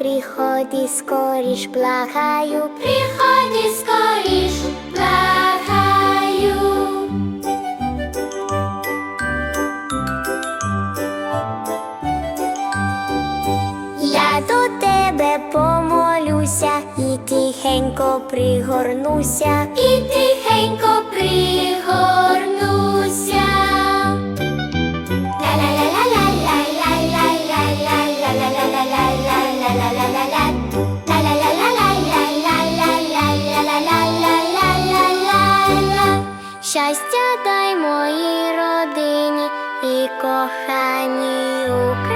Приходи скоріш, благаю, приходи скоріш, благаю. Я до тебе піднімуся, і тихенько пригорнуся, і тихенько пригорнуся. Щастя дай моїй родині і коханій Україні.